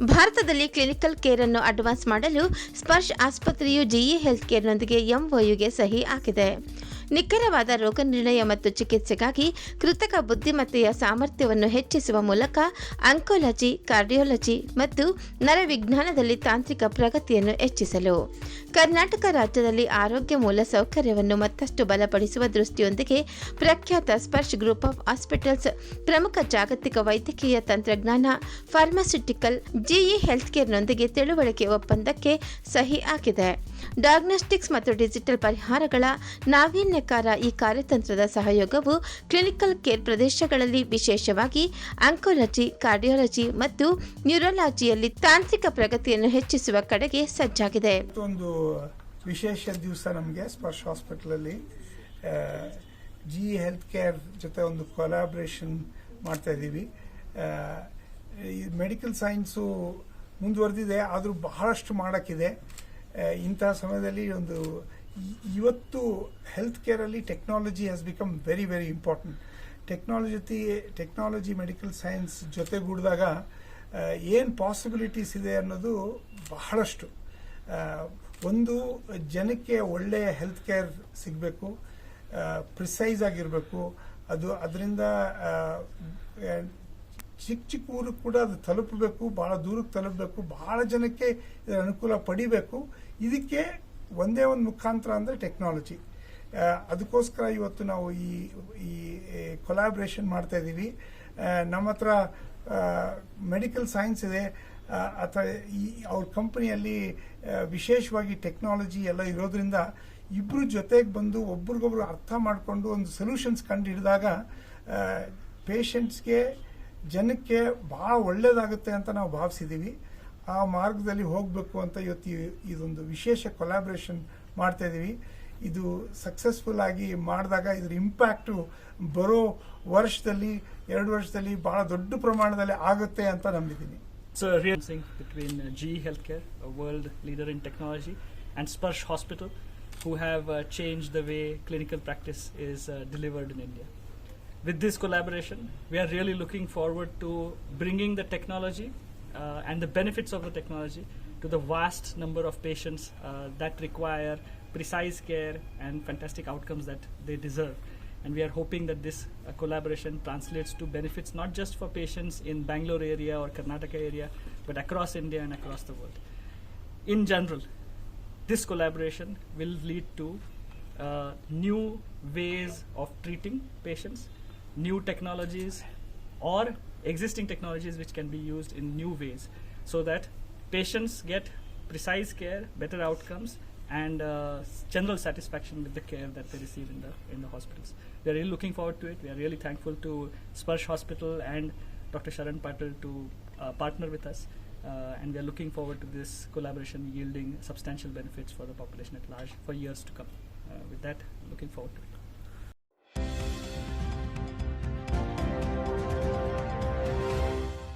ಭಾರತದಲ್ಲಿ clinical care ಅನ್ನು advance ಮಾಡಲು ಸ್ಪರ್ಶ್ ಆಸ್ಪತ್ರೆಯು ಜಿಇ ಹೆಲ್ತ್ ಕೇರ್ನೊಂದಿಗೆ ಎಂಒಯುಗೆ ಸಹಿ ಹಾಕಿದೆ. ನಿಖರವಾದ ರೋಗ ನಿರ್ಣಯ ಮತ್ತು ಚಿಕಿತ್ಸೆಗಾಗಿ ಕೃತಕ ಬುದ್ಧಿಮತ್ತೆಯ ಸಾಮರ್ಥ್ಯವನ್ನು ಹೆಚ್ಚಿಸುವ ಮೂಲಕ ಅಂಕೋಲಜಿ, ಕಾರ್ಡಿಯಾಲಜಿ ಮತ್ತು ನರವಿಜ್ಞಾನದಲ್ಲಿ ತಾಂತ್ರಿಕ ಪ್ರಗತಿಯನ್ನು ಹೆಚ್ಚಿಸಲು. ಕರ್ನಾಟಕ ರಾಜ್ಯದಲ್ಲಿ ಆರೋಗ್ಯ ಮೂಲ ಸೌಕರ್ಯವನ್ನು ಮತ್ತಷ್ಟು ಬಲಪಡಿಸುವ ದೃಷ್ಟಿಯೊಂದಿಗೆ ಪ್ರಖ್ಯಾತ ಸ್ಪರ್ಶ್ ಗ್ರೂಪ್ ಆಫ್ ಹಾಸ್ಪಿಟಲ್ಸ್, ಪ್ರಮುಖ ಜಾಗತಿಕ ವೈದ್ಯಕೀಯ ತಂತ್ರಜ್ಞಾನ, ಫಾರ್ಮಾಸ್ಯೂಟಿಕಲ್, ಜಿಇ ಹೆಲ್ತ್ ಕೇರ್ನೊಂದಿಗೆ ತಿಳುವಳಿಕೆ ಒಪ್ಪಂದಕ್ಕೆ ಸಹಿ ಹಾಕಿದೆ. ಡಯಾಗ್ನೋಸ್ಟಿಕ್ಸ್ ಮತ್ತು ಡಿಜಿಟಲ್ ಪರಿಹಾರಗಳ ನಾವೀನ್ಯಕಾರ ಈ ಕಾರ್ಯತಂತ್ರದ ಸಹಯೋಗವು ಕ್ಲಿನಿಕಲ್ ಕೇರ್ ಪ್ರದೇಶಗಳಲ್ಲಿ ವಿಶೇಷವಾಗಿ ಆಂಕೋಲಜಿ ಕಾರ್ಡಿಯಾಲಜಿ ಮತ್ತು ನ್ಯೂರಾಲಜಿಯಲ್ಲಿ ತಾಂತ್ರಿಕ ಪ್ರಗತಿಯನ್ನು ಹೆಚ್ಚಿಸುವ ಕಡೆಗೆ ಸಜ್ಜಾಗಿದೆ. ಒಂದು ವಿಶೇಷ ದಿವಸ ನಮಗೆ ಸ್ಪರ್ಶ ಹಾಸ್ಪಿಟಲ್ ಅಲ್ಲಿ ಜಿ ಹೆಲ್ತ್ ಕೇರ್ ಜೊತೆ ಒಂದು ಕೊಲಾಬ್ರೇಷನ್ ಮಾಡ್ತಾ ಇದ್ದೀವಿ. ಮೆಡಿಕಲ್ ಸೈನ್ಸು ಮುಂದುವರೆದಿದೆ, ಆದರೂ ಬಹಳಷ್ಟು ಮಾಡೋಕ್ಕಿದೆ. ಇಂತಹ ಸಮಯದಲ್ಲಿ ಒಂದು ಇವತ್ತು health ಕೇರಲ್ಲಿ technology has become very very important technology technology medical science ಜೊತೆಗೂಡಿದಾಗ ಏನು ಪಾಸಿಬಿಲಿಟೀಸ್ ಇದೆ ಅನ್ನೋದು ಬಹಳಷ್ಟು. ಒಂದು ಜನಕ್ಕೆ ಒಳ್ಳೆಯ ಹೆಲ್ತ್ ಕೇರ್ ಸಿಗಬೇಕು ಪ್ರಿಸೈಸ್ ಆಗಿರಬೇಕು. ಅದು ಅದರಿಂದ ಚಿಕ್ಕ ಚಿಕ್ಕ ಊರಿಗೆ ಕೂಡ ಅದು ತಲುಪಬೇಕು ಭಾಳ ದೂರಕ್ಕೆ ತಲುಪಬೇಕು ಭಾಳ ಜನಕ್ಕೆ ಇದರ ಅನುಕೂಲ ಪಡಿಬೇಕು. ಇದಕ್ಕೆ ಒಂದೇ ಒಂದು ಮುಖಾಂತರ ಅಂದರೆ ಟೆಕ್ನಾಲಜಿ ಅದಕ್ಕೋಸ್ಕರ ಇವತ್ತು ನಾವು ಈ ಈ ಕೊಲಾಬ್ರೇಷನ್ ಮಾಡ್ತಾ ಇದ್ದೀವಿ. ನಮ್ಮ ಹತ್ರ ಮೆಡಿಕಲ್ ಸೈನ್ಸ್ ಇದೆ. ಅಥವಾ ಈ, ಅವ್ರ ಕಂಪನಿಯಲ್ಲಿ ವಿಶೇಷವಾಗಿ ಟೆಕ್ನಾಲಜಿ ಎಲ್ಲ ಇರೋದ್ರಿಂದ ಇಬ್ಬರು ಜೊತೆಗೆ ಬಂದು ಒಬ್ರಿಗೊಬ್ರು ಅರ್ಥ ಮಾಡಿಕೊಂಡು ಒಂದು ಸೊಲ್ಯೂಷನ್ಸ್ ಕಂಡು ಹಿಡಿದಾಗ ಪೇಷಂಟ್ಸ್ಗೆ ಜನಕ್ಕೆ ಭಾಳ ಒಳ್ಳೆಯದಾಗುತ್ತೆ ಅಂತ ನಾವು ಭಾವಿಸಿದ್ದೀವಿ. ಆ ಮಾರ್ಗದಲ್ಲಿ ಹೋಗಬೇಕು ಅಂತ ಇವತ್ತು ಇದೊಂದು ವಿಶೇಷ ಕೊಲಾಬ್ರೇಷನ್ ಮಾಡ್ತಾ ಇದ್ದೀವಿ ಇದು ಸಕ್ಸಸ್ಫುಲ್ ಆಗಿ ಮಾಡಿದಾಗ ಇದ್ರ ಇಂಪ್ಯಾಕ್ಟು ಬರೋ ವರ್ಷದಲ್ಲಿ ಎರಡು ವರ್ಷದಲ್ಲಿ ಬಹಳ ದೊಡ್ಡ ಪ್ರಮಾಣದಲ್ಲಿ ಆಗುತ್ತೆ ಅಂತ ನಂಬಿದ್ದೀನಿ so a real thing the health care Healthcare, a world leader in technology, and Sparsh Hospital, who have uh, changed the way clinical practice is uh, delivered in India. With this collaboration, we are really looking forward uh, and the benefits of the technology to the vast number of patients uh, that require precise care and fantastic outcomes that they deserve. And we are hoping that this uh, collaboration translates to benefits not just for patients in Bangalore area or Karnataka area, but across India and across the world. In general, this collaboration will lead to uh, new ways of treating patients, new technologies, or existing technologies which can be used in new ways so that patients get precise care, better outcomes, and uh, general satisfaction with the care that they receive in the in the hospitals. We are really looking forward to it. We are really thankful to Sparsh Hospital and Dr. Sharan Patel to uh, partner with us, uh, and we are looking forward to this collaboration yielding substantial benefits for the population at large for years to come. Uh, with that, looking forward to it.